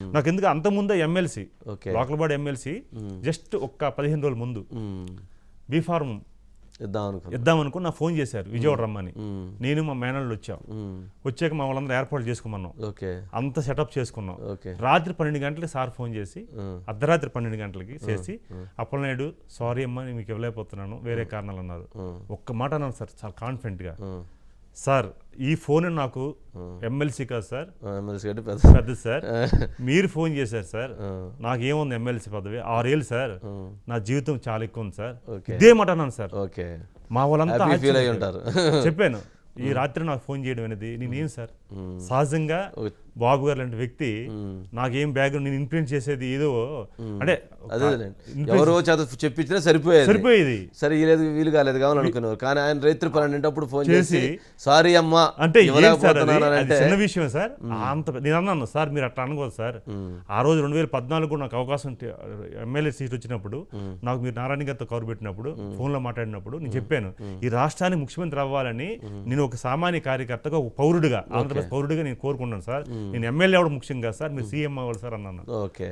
నాకు ఎందుకు అంత ముందే MLC okay local body MLC just ఒక్క పదిహేను రోజుల ముందు. మ్మ్. బీ ఫార్మ్ ఇద్దాం అనుకుని నాకు ఫోన్ చేశారు విజయవాడ రమ్మని. మ్మ్. నేను మా మేనల్ని వచ్చాం. వచ్చాక మా వాళ్ళందరూ ఏర్పాటు చేసుకున్నాం. అంత సెటప్ చేసుకున్నాం. రాత్రి పన్నెండు గంటలకి సార్ ఫోన్ చేసి. అర్ధరాత్రి పన్నెండు గంటలకి చేసి అప్పలనాయుడు సారీ అమ్మా నేను మీకు ఇవ్వలేకపోతున్నాను వేరే కారణాలు అన్నారు. ఒక్క మాట అన్నాను సార్ చాలా కాన్ఫిడెంట్గా. సార్ ఈ ఫోన్ నాకు ఎమ్మెల్సీ కాదు సార్. ఎమ్మెల్సీ పెద్ద. పెద్ద సార్. మీరు ఫోన్ చేశారు సార్. ఆ, నాకేముంది ఎమ్మెల్సీ పదవి? ఆరేళ్ళు సార్. నా జీవితం చాలా ఎక్కువ ఉంది సార్. ఇదే మాట అన్నాను సార్. ఓకే. మా వాళ్ళంతా ఫీల్ అయి. ఉంటారు చెప్పాను. ఈ రాత్రి నాకు ఫోన్ చేయడం అనేది నేనేం సార్. సహజంగా బాబు గారు లాంటి వ్యక్తి. నాకేం బ్యాక్గ్రౌండ్ నేను ఇన్ఫ్లుయెన్స్ చేసేది ఏదో అంటే ఎవరో చేత చెప్పించినా సరిపోయేది. సరిపోయేది. సరే వీలేదు వీలు కాలేదు కావాలి అనుకున్నారు కానీ ఆయన రైతు పన్నెండప్పుడు ఫోన్ చేసి సారీ అమ్మా అంటే చిన్న విషయం సార్. అంత నేను అన్నాను సార్ మీరు అట్లా అనుకోదు సార్. ఆ రోజు రెండు వేల పద్నాలుగు నాకు అవకాశం ఎమ్మెల్యే సీట్ వచ్చినప్పుడు నాకు మీరు నారాయణ గారితో కవర్ పెట్టినప్పుడు ఫోన్లో మాట్లాడినప్పుడు నేను చెప్పాను ఈ రాష్ట్రానికి ముఖ్యమంత్రి అవ్వాలని నేను ఒక సామాన్య కార్యకర్తగా ఒక పౌరుడిగా ఆంధ్రప్రదేశ్ పౌరుడిగా నేను కోరుకున్నాను సార్. నేను ఎమ్మెల్యే అవ్వడం ముఖ్యం కాదు సార్ మీరు సీఎం అవ్వాలి సార్ అన్నాను. ఓకే.